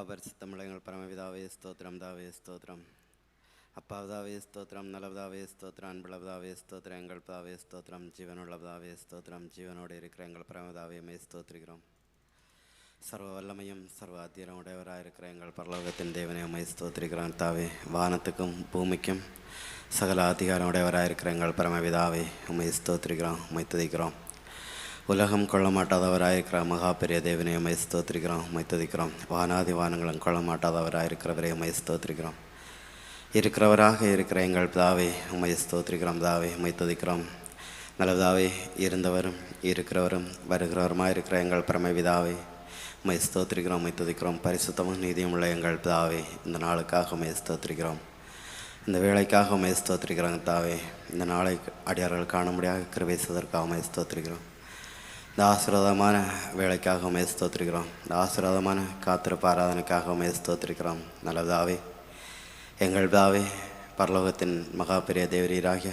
மகாபரிசுத்தமிழ் பரமவிதாவே ஸ்தோத்திரம் தாவே ஸ்தோத்திரம் அப்பாவதாவே ஸ்தோத்திரம் நலவதாவே ஸ்தோத்திரம் அன்புள்ளவதாவே ஸ்தோத்திரம் எங்கள் பதாவே ஸ்தோத்திரம் ஜீவனுள்ளவதாவே ஸ்தோத்திரம் ஜீவனோடு இருக்கிற எங்கள் பரமபிதாவே ஸ்தோத்திரிக்கிறோம் சர்வ வல்லமையும் சர்வ அத்தியரம் உடையவராக இருக்கிற எங்கள் பரலோகத்தின் தேவனையுமே உம்மை ஸ்தோத்திரிக்கிறோம் தாவே வானத்துக்கும் பூமிக்கும் சகல அதிகாரம் உடையவராக இருக்கிற எங்கள் பரமவிதாவை உம்மை ஸ்தோத்திரிக்கிறோம் உம்மை துதிக்கிறோம் உலகம் கொள்ள மாட்டாதவராயிருக்கிற மகா பெரிய தேவனை உம்மை ஸ்தோத்திரிக்கிறோம் உம்மை துதிக்கிறோம் வானாதி வானங்களும் கொள்ள மாட்டாதவராயிருக்கிறவரை உம்மை ஸ்தோத்திரிக்கிறோம் இருக்கிறவராக இருக்கிற எங்கள் பிதாவை உமை ஸ்தோத்திரிக்கிறோம் பிதாவை உம்மை துதிக்கிறோம் நல்லதாவே இருந்தவரும் இருக்கிறவரும் வருகிறவருமாக இருக்கிற எங்கள் பரமபிதாவே உமை ஸ்தோத்திரிக்கிறோம் உம்மை துதிக்கிறோம் பரிசுத்தமும் நீதியும் உள்ள எங்கள் பிதாவை இந்த நாளுக்காக உமை ஸ்தோத்திரிக்கிறோம் இந்த வேலைக்காக உமை ஸ்தோத்திரிக்கிறோம் தாவே இந்த நாளை அடியார்கள் காண முடியாத கிருபை செய்ததற்காக ஸ்தோத்திரிக்கிறோம் இந்த ஆசீர்வாதமான வேலைக்காக மேஸ்தோத்திருக்கிறோம் ஸ்தோத்திரிக்கிறோம். இந்த ஆசீர்வாதமான காத்திருப்பு ஆராதனைக்காக உம்மை நல்லதாவே எங்கள் தாவே பரலோகத்தின் மகா பெரிய தேவரீராகிய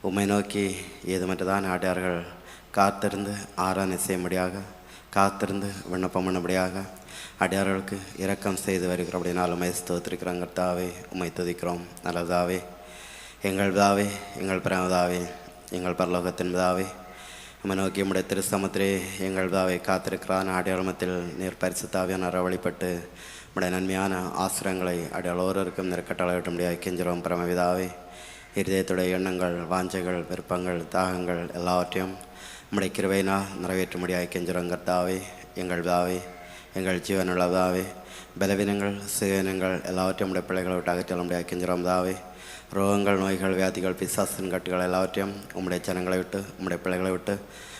உம்மை நோக்கி ஏதுமற்றதான் ஆடியார்கள் காத்திருந்து ஆராதனை செய்யும்படியாக காத்திருந்து விண்ணப்பம் பண்ணபடியாக அடியார்களுக்கு இரக்கம் செய்து வருகிறபடினால் உம்மை உமை கர்த்தாவே உமை துதிக்கிறோம். நல்லதாவே எங்கள் தாவே எங்கள் பிரமதாவே எங்கள் பரலோகத்தின் தாவே உம்மை நோக்கி உம்முடைய திருசமத்திலே எங்கள் தாவை காத்திருக்கிறான் அடையாளமத்தில் நீர் பரிசுத்தாவியான வழிபட்டு நம்முடைய நன்மையான ஆசிரங்களை அடையாளோருக்கும் நெருக்கட்டளவிட்ட முடியாது கெஞ்சிரோம் பரமவிதாவே இருதயத்துடைய எண்ணங்கள் வாஞ்சைகள் விருப்பங்கள் தாகங்கள் எல்லாவற்றையும் நம்முடைய கிருவைனா நிறைவேற்ற முடியாது கெஞ்சிரோம் கர்த்தாவே எங்கள் தாவை எங்கள் ஜீவனுள்ளதாவே பலவீனங்கள் சுயனங்கள் எல்லாவற்றையும் நம்முடைய பிள்ளைகளை விட்டு அகற்றல முடியாது கெஞ்சிரோம் தாவே ரோகங்கள் நோய்கள் வியாதிகள் பிசாசின் கட்டுகள் எல்லாவற்றையும் உம்முடைய ஜனங்களை விட்டு உம்முடைய பிள்ளைகளை விட்டு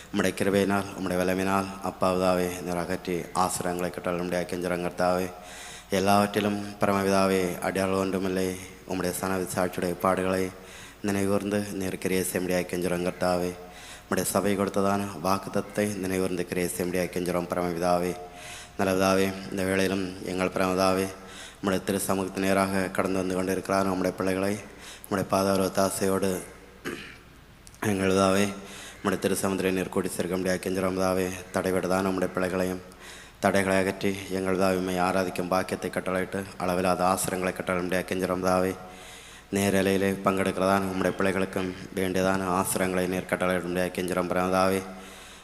உம்முடைய கிருபையினால் உம்முடைய வல்லமினால் அப்பாவதாவே நீர் அகற்றி ஆசிரங்களை கட்டல் உம்முடைய கெஞ்சரங்கர்த்தாவே எல்லாவற்றிலும் பரமவிதாவே அடியாள் ஒன்றுமில்லை உம்முடைய சன சாட்சியுடைய பாடுகளை நினைகூர்ந்து நீர் கிரியை செய்ய முடியாது கெஞ்சரங்கர்த்தாவே உம்முடைய சபை கொடுத்ததான வாக்குத்தத்தை நினைகூர்ந்து கிரியை செய்ய முடியாது கெஞ்சரம் பரமவிதாவே நல்லவிதாவே இந்த வேளையிலும் எங்கள் பரமதாவே நம்முடைய திரு சமூகத்து நேராக கடந்து வந்து கொண்டிருக்கிறார் நம்முடைய பிள்ளைகளை நம்முடைய பாதார தாசையோடு எங்களுதாவே நம்முடைய திருசமுதிரை சமுதிரை சேர்க்க முடியாது கெஞ்சரம்தாவே தடைவிடதான் நம்முடைய பிள்ளைகளையும் தடைகளை அகற்றி எங்களுதாவிமை ஆராதிக்கும் பாக்கியத்தை கட்டளையிட்டு அளவில்லாத ஆசிரங்களை கட்டளை முடியாது கெஞ்சரம்தாவே நேரலையிலே பங்கெடுக்கிறதான் நம்முடைய பிள்ளைகளுக்கும் வேண்டியதான ஆசிரங்களை நேர் கட்டளையிட முடியாது கெஞ்சிரம்பரமதாவே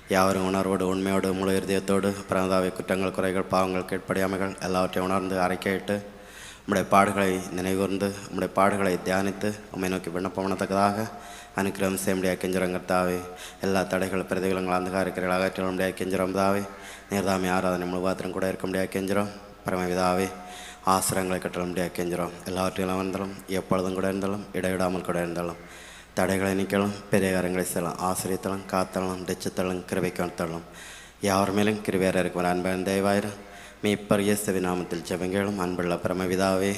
யாவரும் உணர்வோடு உண்மையோடு முழு இருதயத்தோடு பிறந்தாவை குற்றங்கள் குறைகள் பாவங்கள் கேட்படியாமைகள் எல்லாவற்றையும் உணர்ந்து அறிக்கையிட்டு உம்முடைய பாடுகளை நினைகூர்ந்து உம்முடைய பாடுகளை தியானித்து உம்மை நோக்கி விண்ணப்பம் பண்ணத்தக்கதாக அனுக்கிரகம் செய்ய முடியாது கெஞ்சிரங்கர்த்தாவே எல்லா தடைகள் பிரதிகளங்கள் அந்தகாரிக்கிறீர்கள் அகற்றிட முடியாது கெஞ்சிரம் தாவே நேர்தாமி ஆராதனை முழுவாத்திரம் கூட இருக்க முடியாது கெஞ்சிரம் பரமவிதாவே ஆசிரங்களை கட்டள முடியாது கெஞ்சிரம் எல்லாவற்றையும் வந்தாலும் எப்பொழுதும் கூட இருந்தாலும் இடைவிடாமல் கூட இருந்தாலும் தடைகளை நீக்கலாம் பெரிய காரங்களை செய்யலாம் ஆசிரியத்தலம் காத்தளம் டெச்சத்தளம் கிருபைக்கு வந்தளம் யார் மேலும் கிருவேற இருக்கும் அன்பன் தயவாயிரம் மீப்பர் இயேசுவி நாமத்தில் ஜெபங்களும் அன்புள்ள பரமவிதாவே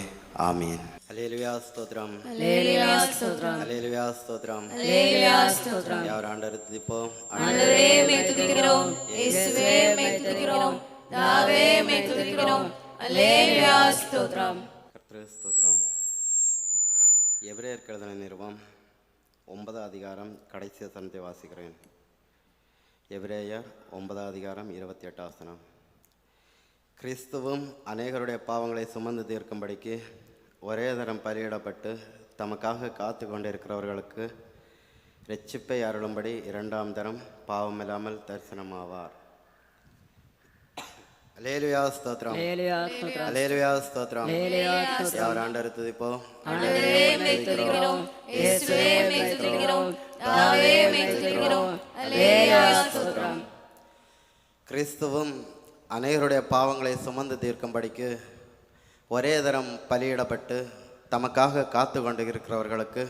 ஆமீன். அலேலுயா ஸ்தோத்திரம். அல்லேலூயா ஸ்தோத்திரம். அலேலுயா ஸ்தோத்திரம். அல்லேலூயா ஸ்தோத்திரம். யார் ஆண்டவர் துதிப்போம்? ஆண்டவரே மே துதிக்கிறோம். இயேசுவே மே துதிக்கிறோம். தாவே மே துதிக்கிறோம். அல்லேலூயா ஸ்தோத்திரம். கர்த்தர் ஸ்தோத்திரம். எபிரேயர் கழுதன நிறுவம் ஒன்பதாம் அதிகாரம் கடைசி வசனத்தை வாசிக்கிறேன். எபிரேயர் ஒன்பதாம் அதிகாரம் இருபத்தி எட்டாம் வசனம். கிறிஸ்துவும் அநேகருடைய பாவங்களை சுமந்து தீர்க்கும்படிக்கு ஒரே தரம் பலியிடப்பட்டு தமக்காக காத்து கொண்டிருக்கிறவர்களுக்கு ரட்சிப்பை அருளும்படி இரண்டாம் தரம் பாவமில்லாமல் தரிசனமாவார். அலேலுயா ஸ்தோத்திரம் அலேலுயா ஸ்தோத்திரம் அல்லேலூயா யார் ஆண்டவர் துதிப்போ ஆண்டவரே மே துதிக்கிறோம் இயேசுவே மே துதிக்கிறோம் தாவே மே துதிக்கிறோம் அல்லேலூயா ஸ்தோத்திரம் கிறிஸ்துவும் அநேகருடைய பாவங்களை சுமந்து தீர்க்கும்படிக்கு ஒரே தரம் பலியிடப்பட்டு தமக்காக காத்து கொண்டு இருக்கிறவர்களுக்கு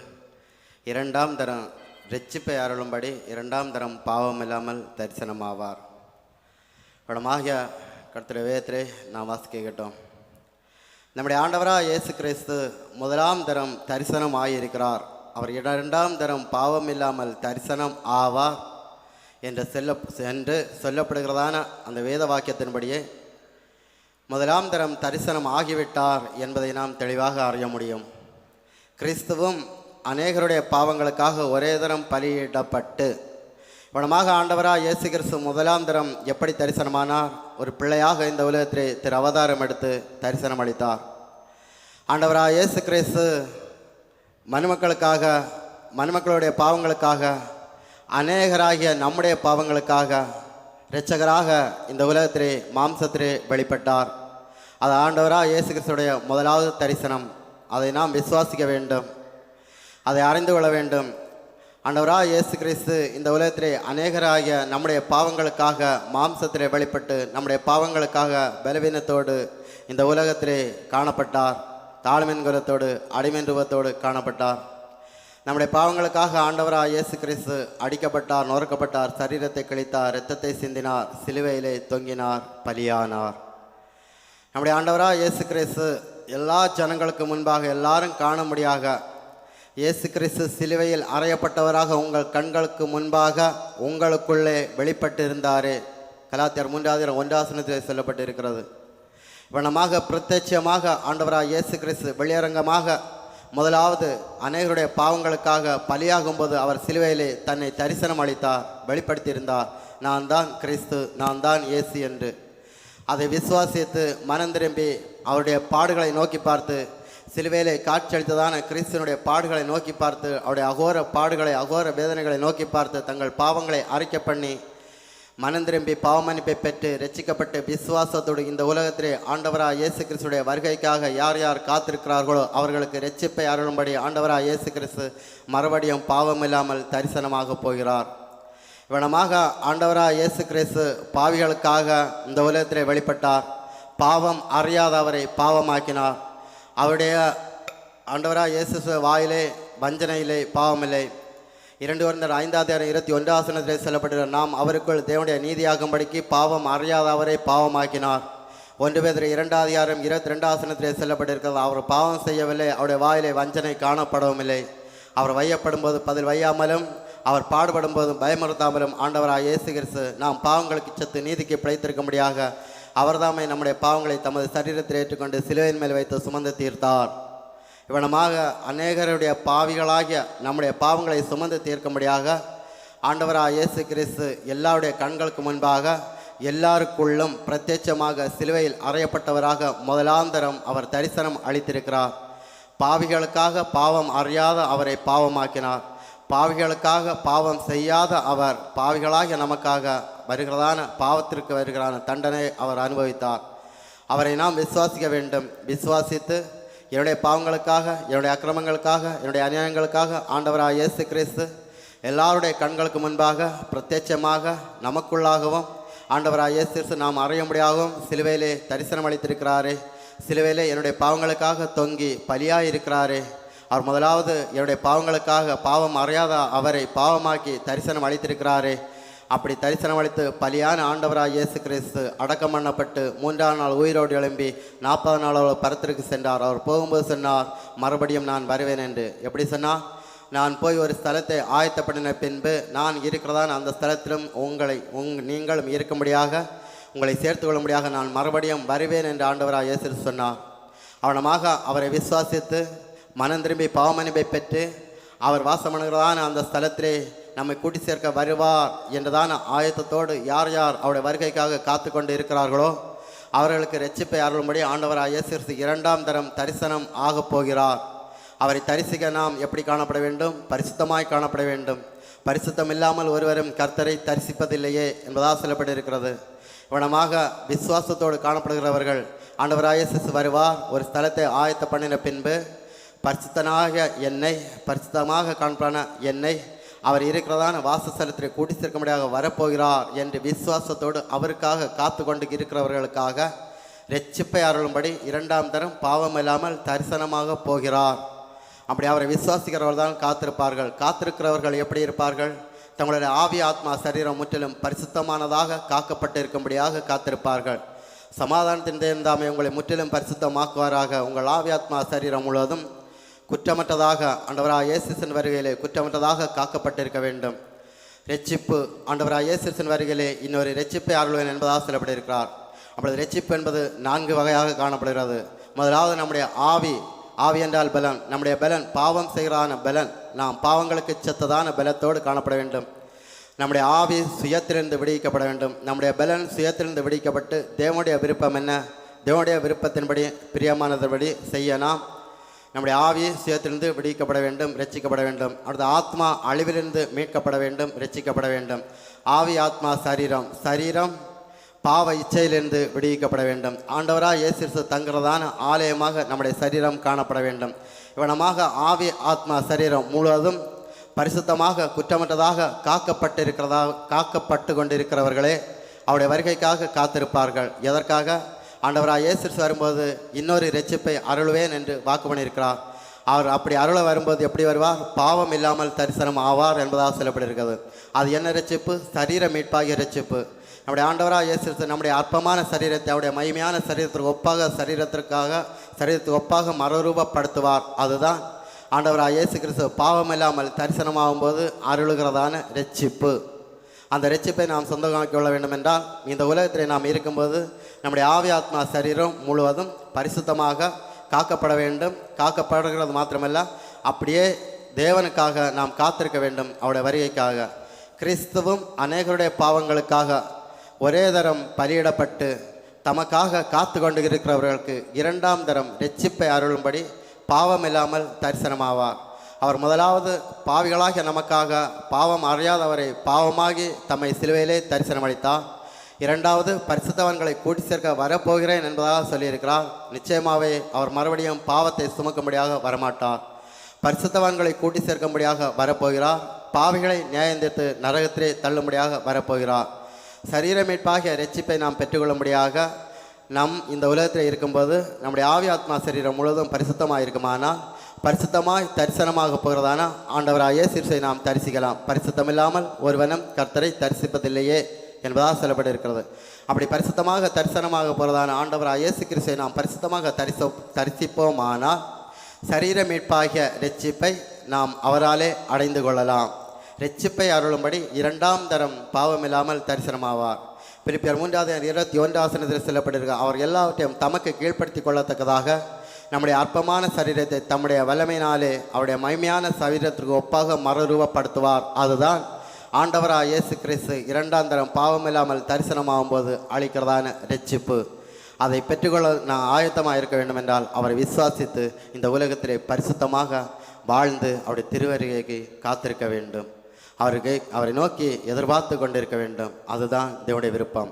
இரண்டாம் தரம் ரெச்சிப்பை அருளும்படி இரண்டாம் தரம் பாவம் இல்லாமல் தரிசனமாவார் படமாகிய கர்த்தருடைய வேதத்திலே நான் வாசிக்கட்டோம் நம்முடைய ஆண்டவராக இயேசு கிறிஸ்து முதலாம் தரம் தரிசனம் ஆகியிருக்கிறார் அவர் இரண்டாம் தரம் பாவம் இல்லாமல் தரிசனம் ஆவார் என்று செல்ல என்று சொல்லப்படுகிறதான அந்த வேத வாக்கியத்தின்படியே முதலாம் தரம் தரிசனம் ஆகிவிட்டார் என்பதை நாம் தெளிவாக அறிய முடியும். கிறிஸ்துவும் அநேகருடைய பாவங்களுக்காக ஒரே தரம் பலியிடப்பட்டு வனமாக ஆண்டவராக இயேசு கிறிஸ்து முதலாந்திரம் எப்படி தரிசனமானார்? ஒரு பிள்ளையாக இந்த உலகத்திலே திரு அவதாரம் எடுத்து தரிசனம் அளித்தார். ஆண்டவராக இயேசு கிறிஸ்து மனுமக்களுக்காக மனுமக்களுடைய பாவங்களுக்காக அநேகராகிய நம்முடைய பாவங்களுக்காக இரட்சகராக இந்த உலகத்திலே மாம்சத்திலே வெளிப்பட்டார். அது ஆண்டவராக இயேசு கிறிஸ்துடைய முதலாவது தரிசனம். அதை நாம் விசுவாசிக்க வேண்டும். அதை அறிந்து கொள்ள வேண்டும். ஆண்டவராக இயேசு கிறிஸ்து இந்த உலகத்திலே அநேகராகிய நம்முடைய பாவங்களுக்காக மாம்சத்திலே வெளிப்பட்டு நம்முடைய பாவங்களுக்காக பலவீனத்தோடு இந்த உலகத்திலே காணப்பட்டார். தாழ்மின் குலத்தோடு அடிமென் ரூபத்தோடு காணப்பட்டார். நம்முடைய பாவங்களுக்காக ஆண்டவராக இயேசு கிறிஸ்து அடிக்கப்பட்டார் நொறுக்கப்பட்டார் சரீரத்தை கிழித்தார் இரத்தத்தை சிந்தினார் சிலுவையிலே தொங்கினார் பலியானார். நம்முடைய ஆண்டவராக இயேசு கிறிஸ்து எல்லா ஜனங்களுக்கு முன்பாக எல்லாரும் காணும்படியாக இயேசு கிறிஸ்து சிலுவையில் அறையப்பட்டவராக உங்கள் கண்களுக்கு முன்பாக உங்களுக்குள்ளே வெளிப்பட்டிருந்தாரே. கலாத்தியர் மூன்றாவது ஒன்றாசனத்தில் சொல்லப்பட்டிருக்கிறது. இவனமாக பிரத்யட்சமாக ஆண்டவராக இயேசு கிறிஸ்து வெளியரங்கமாக முதலாவது அநேகருடைய பாவங்களுக்காக பலியாகும்போது அவர் சிலுவையிலே தன்னை தரிசனம் அளித்தார் வெளிப்படுத்தியிருந்தார். நான் தான் கிறிஸ்து நான் தான் இயேசு என்று. அதை விசுவாசித்து மனம் திரும்பி அவருடைய பாடுகளை நோக்கி பார்த்து சிலுவையிலே காட்சியளித்ததான கிறிஸ்தனுடைய பாடுகளை நோக்கி பார்த்து அவருடைய அகோர பாடுகளை அகோர வேதனைகளை நோக்கி பார்த்து தங்கள் பாவங்களை அறிக்கை பண்ணி மனம் திரும்பி பாவமன்னிப்பை பெற்று ரட்சிக்கப்பட்டு விசுவாசத்தோடு இந்த உலகத்திலே ஆண்டவராக இயேசு கிறிஸ்துடைய வருகைக்காக யார் யார் காத்திருக்கிறார்களோ அவர்களுக்கு ரட்சிப்பை அருளும்படி ஆண்டவராக இயேசு கிறிஸ்து மறுபடியும் பாவம் இல்லாமல் தரிசனமாக போகிறார். இவனமாக ஆண்டவராக இயேசு கிறிஸ்து பாவிகளுக்காக இந்த உலகத்திலே வெளிப்பட்டார். பாவம் அறியாத அவரை பாவமாக்கினார். அவருடைய ஆண்டவராக இயேசு சு- வாயிலே வஞ்சனையிலே பாவமில்லை. இரண்டு வருந்தர் ஐந்தாவது இருபத்தி ஒன்றாசனத்திலே செல்லப்பட்டுள்ள நாம் அவருக்குள் தேவனுடைய நீதியாகும்படிக்கு பாவம் அறியாத அவரை பாவமாக்கினார். ஒன்று பேர் இரண்டாவது அதிகாரம் இருபத்தி ரெண்டாசனத்திலே செல்லப்பட்டிருக்கிறது அவர் பாவம் செய்யவில்லை அவருடைய வாயிலே வஞ்சனை காணப்படவும் இல்லை அவர் வையப்படும் போது பதில் வையாமலும் அவர் பாடுபடும் போதும் பயமுறுத்தாமலும் ஆண்டவராக இயேசு கிறிஸ்து நாம் பாவங்களுக்கு சத்து நீதிக்கு பிழைத்திருக்கும்படியாக அவர்தாமே நம்முடைய பாவங்களை தமது சரீரத்தில் ஏற்றுக்கொண்டு சிலுவையின் மேல் வைத்து சுமந்து தீர்த்தார். இவனமாக அநேகருடைய பாவிகளாகிய நம்முடைய பாவங்களை சுமந்து தீர்க்கும்படியாக ஆண்டவராக இயேசு கிறிஸ்து எல்லாருடைய கண்களுக்கு முன்பாக எல்லாருக்குள்ளும் பிரத்யட்சமாக சிலுவையில் அறையப்பட்டவராக முதலாந்தரம் அவர் தரிசனம் அளித்திருக்கிறார். பாவிகளுக்காக பாவம் அறியாத அவரை பாவமாக்கினார். பாவிகளுக்காக பாவம் செய்யாத அவர் பாவிகளாகிய நமக்காக வருகிறதான பாவத்திற்கு வருகிறான தண்டனை அவர் அனுபவித்தார். அவரை நாம் விசுவாசிக்க வேண்டும். விசுவாசித்து என்னுடைய பாவங்களுக்காக என்னுடைய அக்கிரமங்களுக்காக என்னுடைய அநியாயங்களுக்காக ஆண்டவராக இயேசு கிறிஸ்து எல்லாருடைய கண்களுக்கு முன்பாக பிரத்யட்சமாக நமக்குள்ளாகவும் ஆண்டவராக இயேசு கிறிஸ்து நாம் அறியும்படியாகவும் சிலுவையிலே தரிசனம் அளித்திருக்கிறாரே சிலுவையிலே என்னுடைய பாவங்களுக்காக தொங்கி பலியாக இருக்கிறாரே அவர் முதலாவது என்னுடைய பாவங்களுக்காக பாவம் அறியாத அவரை பாவமாக்கி தரிசனம் அளித்திருக்கிறாரே. அப்படி தரிசனம் அளித்து பலியான ஆண்டவராக இயேசு கிறிஸ்து அடக்கம் பண்ணப்பட்டு மூன்றாம் நாள் உயிரோடு எழும்பி நாற்பது நாள் அவர் பரத்திற்கு சென்றார். அவர் போகும்போது சொன்னார் மறுபடியும் நான் வருவேன் என்று. எப்படி சொன்னார் நான் போய் ஒரு ஸ்தலத்தை ஆயத்தப்படின பின்பு நான் இருக்கிறதான் அந்த ஸ்தலத்திலும் உங்களை உங் நீங்களும் இருக்கும்படியாக உங்களை சேர்த்து கொள்ளும்படியாக நான் மறுபடியும் வருவேன் என்று ஆண்டவராக இயேசு சொன்னார். அவனமாக அவரை விசுவாசித்து மனம் திரும்பி பாவமனிப்பை பெற்று அவர் வாசமனுகிறதான அந்த ஸ்தலத்திலே நம்மை கூட்டி சேர்க்க வருவார் என்றதான ஆயத்தத்தோடு யார் யார் அவருடைய வருகைக்காக காத்து கொண்டு இருக்கிறார்களோ அவர்களுக்கு ரட்சிப்பை அருளும்படி ஆண்டவராக இயேசு இரண்டாம் தரம் தரிசனம் ஆகப் போகிறார். அவரை தரிசிக்க நாம் எப்படி காணப்பட வேண்டும்? பரிசுத்தமாய் காணப்பட வேண்டும். பரிசுத்தம் இல்லாமல் ஒருவரும் கர்த்தரை தரிசிப்பதில்லையே என்பதாக சொல்லப்பட்டிருக்கிறது. இவனமாக விசுவாசத்தோடு காணப்படுகிறவர்கள் ஆண்டவராய சிசு வருவார். ஒரு ஸ்தலத்தை ஆயத்த பண்ணின பின்பு பரிசுத்தனாக என்னை பரிசுத்தமாக காண்பான என்னை அவர் இருக்கிறதான வாசஸ்தலத்தில் கூட்டி சேர்க்கும்படியாக வரப்போகிறார் என்று விசுவாசத்தோடு அவருக்காக காத்து கொண்டு இருக்கிறவர்களுக்காக ரெச்சிப்பை அருளும்படி இரண்டாம் தரம் பாவம் இல்லாமல் தரிசனமாக போகிறார். அப்படி அவரை விசுவாசிக்கிறவர்கள் தான் காத்திருப்பார்கள். காத்திருக்கிறவர்கள் எப்படி இருப்பார்கள்? தங்களுடைய ஆவி ஆத்மா சரீரம் முற்றிலும் பரிசுத்தமானதாக காக்கப்பட்டு இருக்கும்படியாக காத்திருப்பார்கள். சமாதானத்தின் தேர்ந்தாமை உங்களை முற்றிலும் பரிசுத்தமாக்குவாராக. உங்கள் ஆவி ஆத்மா சரீரம் முழுவதும் குற்றமற்றதாக ஆண்டவராக இயேசுசன் வருகையிலே குற்றமற்றதாக காக்கப்பட்டிருக்க வேண்டும். ரட்சிப்பு ஆண்டவராக இயேசுசன் வருகையிலே இன்னொரு ரட்சிப்பை அருள்வேன் என்பதாக சொல்லப்பட்டிருக்கிறார். அப்பொழுது ரெச்சிப்பு என்பது நான்கு வகையாக காணப்படுகிறது. முதலாவது நம்முடைய ஆவி ஆவி என்றால் பலன். நம்முடைய பலன் பாவம் செய்கிறான பலன். நாம் பாவங்களுக்கு செத்ததான பலத்தோடு காணப்பட வேண்டும். நம்முடைய ஆவி சுயத்திலிருந்து விடுவிக்கப்பட வேண்டும். நம்முடைய பலன் சுயத்திலிருந்து விடுவிக்கப்பட்டு தேவனுடைய விருப்பம் என்ன? தேவனுடைய விருப்பத்தின்படி பிரியமானதுபடி செய்ய நாம் நம்முடைய ஆவி சேத்திலிருந்து விடுவிக்கப்பட வேண்டும் ரட்சிக்கப்பட வேண்டும். அடுத்த ஆத்மா அழிவிலிருந்து மீட்கப்பட வேண்டும் ரட்சிக்கப்பட வேண்டும். ஆவி ஆத்மா சரீரம். சரீரம் பாவ இச்சையிலிருந்து விடுவிக்கப்பட வேண்டும். ஆண்டவராக இயேசு தங்குறதான ஆலயமாக நம்முடைய சரீரம் காணப்பட வேண்டும். இவனமாக ஆவி ஆத்மா சரீரம் முழுவதும் பரிசுத்தமாக குற்றமற்றதாக காக்கப்பட்டிருக்கிறதா காக்கப்பட்டு கொண்டிருக்கிறவர்களே அவருடைய வருகைக்காக காத்திருப்பார்கள். எதற்காக? ஆண்டவராக இயேசு வரும்போது இன்னொரு ரட்சிப்பை அருளுவேன் என்று வாக்கு பண்ணியிருக்கிறார். அவர் அப்படி அருள வரும்போது எப்படி வருவார்? பாவம் இல்லாமல் தரிசனம் ஆவார் என்பதாக சொல்லப்பட்டிருக்கிறது. அது என்ன ரட்சிப்பு சரீர மீட்பாகிய ரட்சிப்பு நம்முடைய ஆண்டவராக இயேசு நம்முடைய அற்பமான சரீரத்தை அவருடைய மகிமையான சரீரத்திற்கு ஒப்பாக சரீரத்திற்காக சரீரத்துக்கு ஒப்பாக மறுரூபப்படுத்துவார். அதுதான் ஆண்டவராக இயேசு கிறிஸ்து பாவம் இல்லாமல் தரிசனமாகும்போது அருளுகிறதான ரட்சிப்பு அந்த ரட்சிப்பை நாம் சொந்தமாக்கி கொள்ள வேண்டும் என்றால் இந்த உலகத்தில் நாம் இருக்கும்போது நம்முடைய ஆவி ஆத்மா சரீரம் முழுவதும் பரிசுத்தமாக காக்கப்பட வேண்டும். காக்கப்படுகிறது மாத்திரமல்ல அப்படியே தேவனுக்காக நாம் காத்திருக்க வேண்டும் அவருடைய வருகைக்காக. கிறிஸ்துவும் அநேகருடைய பாவங்களுக்காக ஒரே தரம் பலியிடப்பட்டு தமக்காக காத்து கொண்டு இருக்கிறவர்களுக்கு இரண்டாம் தரம் ரட்சிப்பை அருளும்படி பாவம் இல்லாமல் தரிசனமாவார். அவர் முதலாவது பாவிகளாக நமக்காக பாவம் அறியாதவரை பாவமாகி தம்மை சிலுவையிலே தரிசனம் அளித்தார். இரண்டாவது பரிசுத்தவன்களை கூட்டி சேர்க்க வரப்போகிறேன் என்பதாக சொல்லியிருக்கிறார். நிச்சயமாகவே அவர் மறுபடியும் பாவத்தை சுமக்கும்படியாக வரமாட்டார். பரிசுத்தவான்களை கூட்டி சேர்க்கும்படியாக வரப்போகிறார். பாவிகளை நியாயந்தித்து நரகத்திலே தள்ளும்படியாக வரப்போகிறார். சரீர மீட்பாகிய ரட்சிப்பை நாம் பெற்றுக்கொள்ளும்படியாக நம் இந்த உலகத்தில் இருக்கும்போது நம்முடைய ஆவி ஆத்மா சரீரம் முழுவதும் பரிசுத்தமாக இருக்குமானால் பரிசுத்தமாய் தரிசனமாக போகிறதான ஆண்டவராய சிறுசை நாம் தரிசிக்கலாம். பரிசுத்தம் இல்லாமல் ஒருவனும் கர்த்தரை தரிசிப்பதில்லையே என்பதாக சொல்லப்பட்டிருக்கிறது. அப்படி பரிசுத்தமாக தரிசனமாக போகிறதான ஆண்டவராக இயேசு கிறிஸ்துவை நாம் பரிசுத்தமாக தரிச தரிசிப்போமானால் சரீர மீட்பாகிய ரட்சிப்பை நாம் அவராலே அடைந்து கொள்ளலாம். ரட்சிப்பை அருளும்படி இரண்டாம் தரம் பாவமில்லாமல் தரிசனமாவார். பிரிப்பியர் மூன்றாவது இருபத்தி ஒன்றாசனத்தில் செல்லப்பட்டிருக்க அவர் எல்லாவற்றையும் தமக்கு கீழ்ப்படுத்தி கொள்ளத்தக்கதாக நம்முடைய அற்பமான சரீரத்தை தம்முடைய வல்லமையினாலே அவருடைய மகிமையான சரீரத்திற்கு ஒப்பாக மறுரூபப்படுத்துவார். அதுதான் ஆண்டவராக இயேசு கிறிஸ்து இரண்டாம் தரம் பாவமில்லாமல் தரிசனமாகும் போது அளிக்கிறதான ரட்சிப்பு. அதை பெற்றுக்கொள்ள நான் ஆயத்தமாக இருக்க வேண்டும் என்றால் அவரை விசுவாசித்து இந்த உலகத்திலே பரிசுத்தமாக வாழ்ந்து அவருடைய திருவருகைக்கு காத்திருக்க வேண்டும். அவருக்கு அவரை நோக்கி எதிர்பார்த்து கொண்டிருக்க வேண்டும். அதுதான் தேவனுடைய விருப்பம்.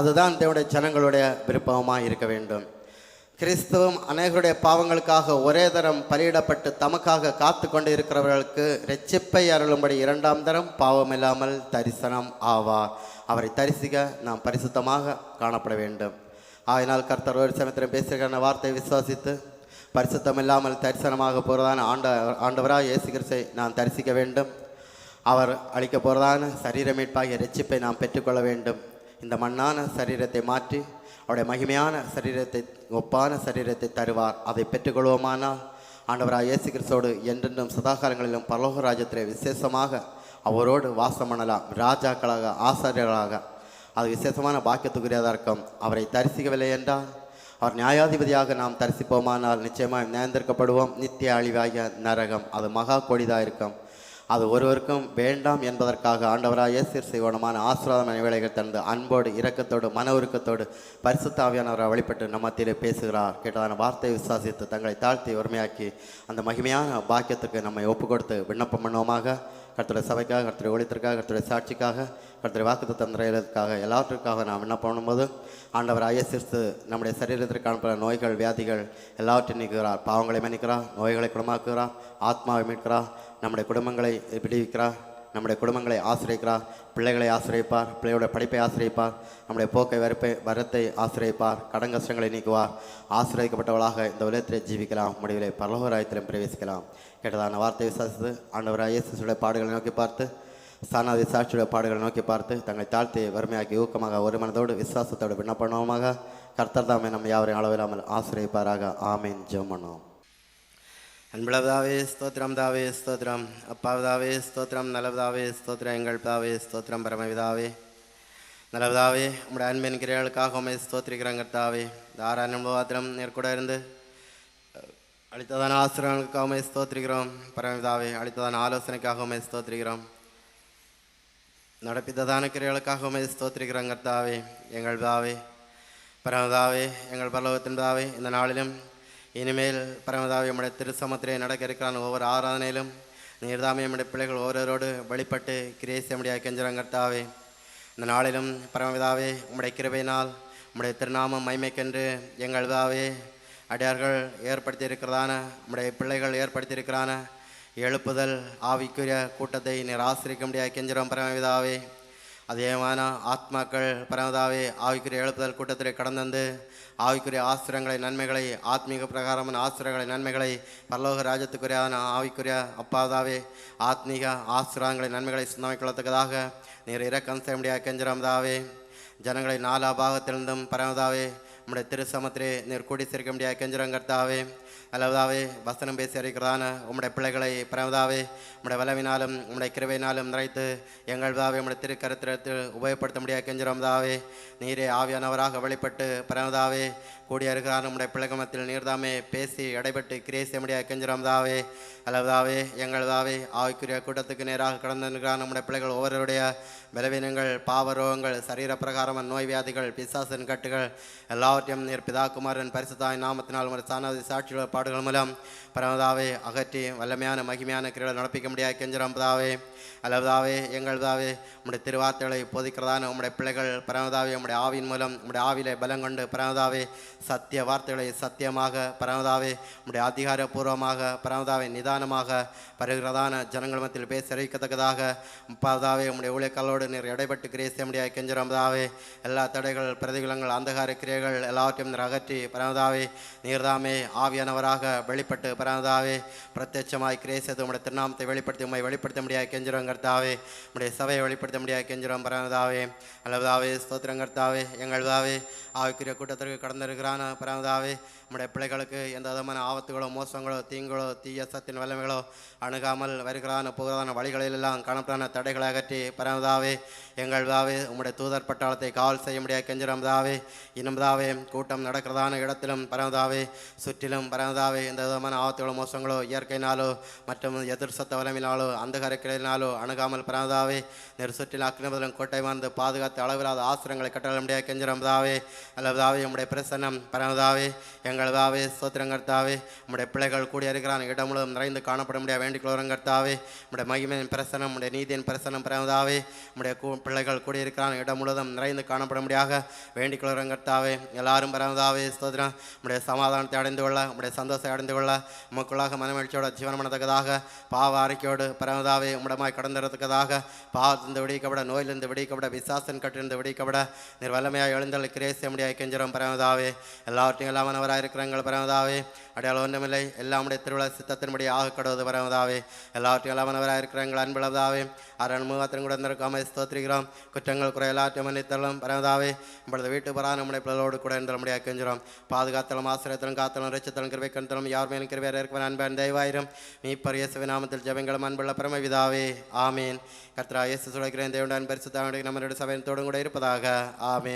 அதுதான் தேவனுடைய ஜனங்களுடைய விருப்பமாக இருக்க வேண்டும். கிறிஸ்துவும் அநேகருடைய பாவங்களுக்காக ஒரே தரம் பலியிடப்பட்டு தமக்காக காத்து கொண்டு இருக்கிறவர்களுக்கு ரெச்சிப்பை அருளும்படி இரண்டாம் தரம் பாவமில்லாமல் தரிசனம் ஆவார் அவரை தரிசிக்க நாம் பரிசுத்தமாக காணப்பட வேண்டும். ஆயினால் கர்த்தர் ஒரு சமயத்திலும் பேசுகிற வார்த்தையை விசுவாசித்து பரிசுத்தம் இல்லாமல் தரிசனமாக போகிறதான ஆண்ட ஆண்டவராக இயேசு கிறிஸ்தை நான் தரிசிக்க வேண்டும். அவர் அளிக்க போகிறதான சரீர மீட்பாகிய ரட்சிப்பை நாம் பெற்றுக்கொள்ள வேண்டும். இந்த மண்ணான சரீரத்தை மாற்றி அவருடைய மகிமையான சரீரத்தை ஒப்பான சரீரத்தை தருவார். அதை பெற்றுக்கொள்வோமானால் ஆண்டவராக இயேசு கிறிஸ்தோடு என்றென்றும் சதாகாலங்களிலும் பரலோக ராஜ்யத்திலே விசேஷமாக அவரோடு வாசம் பண்ணலாம். ராஜாக்களாக ஆசாரியர்களாக. அது விசேஷமான பாக்கியத்துக்குரியதாக இருக்கும். அவரை தரிசிக்கவில்லை என்றால் அவர் நியாயாதிபதியாக நாம் தரிசிப்போமானால் நிச்சயமாக நியந்திருக்கப்படுவோம் நித்திய அழிவாகிய நரகம் அது மகா கொடிதாக இருக்கும். அது ஒருவருக்கும் வேண்டாம் என்பதற்காக ஆண்டவராக இயேசு செய்வனமான ஆசீர்வாதமான வேலைகள் தந்து அன்போடு இரக்கத்தோடு மன உருக்கத்தோடு பரிசுத்தாவியானவரை வழிபட்டு நம்ம மத்தியிலே பேசுகிறார். கேட்டதான வார்த்தையை விசுவாசித்து தங்களை தாழ்த்தி உரிமையாக்கி அந்த மகிமையான பாக்கியத்துக்கு நம்மை ஒப்பு கொடுத்து விண்ணப்பம் பண்ணுவோமாக. கர்த்தருடைய சபைக்காக கர்த்தருடைய ஒழித்திற்காக கர்த்தருடைய சாட்சிக்காக கர்த்தருடைய வாக்குத்த தந்திரத்துக்காக எல்லாவற்றுக்காக நாம் விண்ணப்பம் பண்ணும்போது ஆண்டவர் ஐயசிஸ்து நம்முடைய சரீரத்திற்கு காணப்படுற நோய்கள் வியாதிகள் எல்லாவற்றையும் நீக்குகிறார். பாவங்களை மன்னிக்கிறார் நோய்களை குணமாக்குகிறார் ஆத்மாவை மீட்கிறார் நம்முடைய குடும்பங்களை விடுவிக்கிறார். நம்முடைய குடும்பங்களை ஆசிரியக்கிறார். பிள்ளைகளை ஆசிரியப்பார். பிள்ளையோட படிப்பை ஆசிரியப்பார். நம்முடைய போக்கை வெறுப்பை வரத்தை ஆசிரியப்பார். கடன் கஷ்டங்களை நீக்குவார். ஆசிரியக்கப்பட்டவளாக இந்த உலகத்திலே ஜீவிக்கலாம். முடிவிலே பரலோகராயத்திலும் பிரவேசிக்கலாம். கேட்டதான வார்த்தை விசாரித்து ஆண்டவர் இயேசுடைய பாடுகளை நோக்கி பார்த்து சானாதி சாட்சியுடைய பாடுகளை நோக்கி பார்த்து தங்களை தாழ்த்தி வறுமையாக்கி ஊக்கமாக ஒரு மனதோடு விசுவாசத்தோடு விண்ணப்பணமாக கர்த்தர் தாமே நம்ம யாவரையும் அளவில்லாமல் ஆசிரியப்பாராக. ஆமீன். ஜெபம் அன்பளவதாவே ஸ்தோத்திரம் தாவே ஸ்தோத்திரம். அப்பாவதாவே ஸ்தோத்திரம் நல்லவதாவே ஸ்தோத்திரம் எங்கள் பிதாவே ஸ்தோத்திரம் பரமவிதாவே நல்லவதாவே உங்களுடைய அன்பின் கிரைகளுக்காக உண்மை ஸ்தோத்திரிக்கிறோம் தாவே தார அனுபவத்திலும் நேர்கூட இருந்து அளித்ததான ஆசிரியர்களுக்காக உண்மை ஸ்தோத்திரிக்கிறோம் பரமவிதாவே அளித்ததான ஆலோசனைக்காக உண்மை ஸ்தோத்திரிக்கிறோம். நடப்பித்ததான கிரைகளுக்காக உண்மை ஸ்தோத்திரிக்கிறோம் தாவே எங்கள் தாவே பரமதாவே எங்கள் பரலோகத்தின் தாவே இந்த நாளிலும் இனிமேல் பரமதாவி நம்முடைய திருசமத்திலே நடக்க இருக்கிறான் ஒவ்வொரு ஆராதனையிலும் நீர்தாமே நம்முடைய பிள்ளைகள் ஒவ்வொருவரோடு வழிபட்டு கிரேசிய முடியாக கெஞ்சுறோம் இந்த நாளிலும் பரமவிதாவே உம்முடைய கிருபையினால் உம்முடைய திருநாமம் மைமைக்கென்று எங்கள் விதாவே அடியார்கள் ஏற்படுத்தியிருக்கிறதான உம்முடைய பிள்ளைகள் ஏற்படுத்தியிருக்கிறான எழுப்புதல் ஆவிக்குரிய கூட்டத்தை நீர் ஆசிரிக்க முடியாது கெஞ்சுறோம் பரமவிதாவே அதேமான ஆத்மாக்கள் பரமதாவே ஆவிக்குரிய எழுப்புதல் கூட்டத்தில் கடந்தந்து ஆவிக்குரிய ஆசிரங்களை நன்மைகளை ஆத்மீக பிரகாரமான ஆசிரங்களை நன்மைகளை பரலோக ராஜத்துக்குரியான ஆவிக்குரிய அப்பாதாவே ஆத்மீக ஆசிரங்களை நன்மைகளை சுந்தமிக்கொள்ளத்தக்கதாக நீர் இறக்கம் செய்ய முடியாது கெஞ்சிரம்தாவே ஜனங்களை நாலா பாகத்திலிருந்தும் பரமதாவே உம்முடைய திருசமத்திலே நீர் கூடி சேர்க்க முடியாது கெஞ்சிரங்கர்த்தாவே அல்லதாவே வசனம் பேசி அறிக்கிறதான உம்முடைய பிள்ளைகளை பரமதாவே உம்முடைய வலவினாலும் உம்முடைய கிருபையினாலும் நிறைத்து எங்கள் தாவே உம்முடைய திருக்கரத்திரத்தில் உபயோகப்படுத்த முடியாது கெஞ்சிரோம் தாவே நீரே ஆவியானவராக வெளிப்பட்டு பரமதாவே கூடிய இருக்கிறான் உம்முடைய பிள்ளைகமத்தில் நீர்தாமே பேசி இடைப்பட்டு கிரேசிய முடியாது கெஞ்சிரோம் தாவே அல்லதாவே எங்கள் தாவே ஆவிக்குரிய கூட்டத்துக்கு நேராக கடந்து நிற்கிறான் நம்முடைய பிள்ளைகள் ஒவ்வொருவருடைய பலவீனங்கள் பாவரோகங்கள் சரீர பிரகாரமான நோய் வியாதிகள் பிசாசன் கட்டுகள் எல்லாவற்றையும் நீர் பிதாகுமாரன் பரிசுத்தாய் நாமத்தினால் உங்கள் சாணாதி சாட்சியுள்ள பாடுகள் மூலம் பரமதாவே அகற்றி வல்லமையான மகிமையான கிரிகளை நடப்பிக்க முடியாது கெஞ்சிரம் பிதாவே அல்லதாவே எங்கள் உம்முடைய திருவார்த்தைகளை போதிக்கிறதான உம்முடைய பிள்ளைகள் பரமதாவே உம்முடைய ஆவியின் மூலம் உம்முடைய ஆவிலை பலம் கொண்டு பரமதாவே சத்திய வார்த்தைகளை சத்தியமாக பரமதாவே உம்முடைய அதிகாரபூர்வமாக பரமதாவை நிதானமாக பருகிறதான ஜனங்கள் மத்தியில் பேசி அறிவிக்கத்தக்கதாக பரதாவே உம்முடைய ஊழியக்காலோடு நீர் இடைப்பட்டு கிரேசிய முடியாது கெஞ்சிரம்பதாவே எல்லா தடைகள் பிரதிகலங்கள் அந்தகார கிரியைகள் எல்லாவற்றையும் அகற்றி பரமதாவே நீர்தாமே ஆவியானவராக வெளிப்பட்டு பரமதாவே பிரத்யட்சமாய் கிரேசது செய்து திருநாமத்தை வெளிப்படுத்தி உம்மை வெளிப்படுத்த முடியாது கெஞ்சிரம் கர்த்தாவே. உம்முடைய சபையை வெளிப்படுத்த முடியாது கெஞ்சிரம் பரமதாவே அல்லதாவே ஸ்தோத்திரம் கர்த்தாவே. எங்கள்தாவே ஆவிக்குரிய கூட்டத்திற்கு கடந்திருக்கிறான பரமதாவே நம்முடைய பிள்ளைகளுக்கு எந்த விதமான ஆபத்துகளோ மோசங்களோ தீங்களோ தீய சத்தின் வல்லமைகளோ அணுகாமல் வருகிறான போகிறதான வழிகளிலெல்லாம் காணப்படான தடைகளை அகற்றி பரமதாவே எங்கள் தாவே உம்முடைய தூதர் பட்டாளத்தை காவல் செய்ய முடியாது கெஞ்சிரம் தாவே இன்னும் தாவே கூட்டம் நடக்கிறதான இடத்திலும் பரமதாவே சுற்றிலும் பரமதாவே எந்த விதமான ஆபத்துகளோ மோசங்களோ இயற்கையினாலோ மற்றும் எதிர் சத்த வல்லமையினாலோ அந்தகார கிளையினாலோ அணுகாமல் பரமதாவே நெரு சுற்றில் அக்னிபதலும் கோட்டை வாழ்ந்து பாதுகாத்து அளவில்லாத ஆசிரங்களை கட்டள முடியாது கெஞ்சிரம் தாவே அல்லதாவே நம்முடைய பிரசன்னம் பரமதாவே எங்களதாவே தாவே நம்முடைய பிள்ளைகள் கூடி இருக்கிறான் இடம் முழுவதும் நிறைந்து காணப்பட முடியாது வேண்டிக் கொள்கிறங்கர்த்தாவே உம்முடைய மகிமையின் பிரசனம் நம்முடைய நீதியின் பிரசனம் பரமதாவே நம்முடைய பிள்ளைகள் கூடியிருக்கிறான். இடம் முழுவதும் நிறைந்து காணப்பட முடியாத வேண்டிக் கொள்கிறங்கர்த்தாவே எல்லாரும் பரமதாவே ஸ்தோத்திரம் நம்முடைய சமாதானத்தை அடைந்து கொள்ள நம்முடைய சந்தோஷத்தை அடைந்து கொள்ள நமக்குள்ளாக மனமகிழ்ச்சியோட ஜீவனம் பண்ணத்தக்கதாக பாவ அறிக்கையோடு பரமதாவே உம்முடமாய் கடந்துறதுக்கதாக பாவத்திலிருந்து விடிக்கப்பட நோயிலிருந்து விடிக்கப்பட விசாசன் கட்டிலிருந்து விடிக்கப்பட நீர் எழுந்தல் கிரேசிய முடியாய் கெஞ்சிரம் பரமதாவே எல்லாவற்றையும் எல்லாமனவராக இருக்கிறங்கள் பரமதாவே அடையாளம் ஒன்றுமில்லை. எல்லாமுடைய திருவிழா சித்தத்தின்படி ஆக கடவுது வரவதாவே எல்லாவற்றையும் எல்லாமனவராக இருக்கிறங்கள் அன்பளவதாவே அரண் முகத்தின் கூட இருந்திருக்காம ஸ்தோத்திரிக்கிறோம். குற்றங்கள் குறை எல்லாற்றையும் மன்னித்தலும் வரவதாவே நம்மளது வீட்டு பரா நம்முடைய பிள்ளைகளோடு கூட இருந்த முடியாது கெஞ்சிரும் பாதுகாத்தலும் ஆசிரியத்திலும் காத்தலும் ரச்சத்தலும் கிருவை கண்டலும் யார் மேலும் கிருபையாக இருக்கிற அன்பன் தெய்வாயிரம் மீ பரியசு நாமத்தில் ஜபங்களும் அன்புள்ள பரமவிதாவே ஆமீன். கர்த்தரா இயேசு சுழக்கிறேன் தேவனுடன் பரிசுத்தாவுடைய நம்மளுடைய சபையின் கூட இருப்பதாக. ஆமீன்.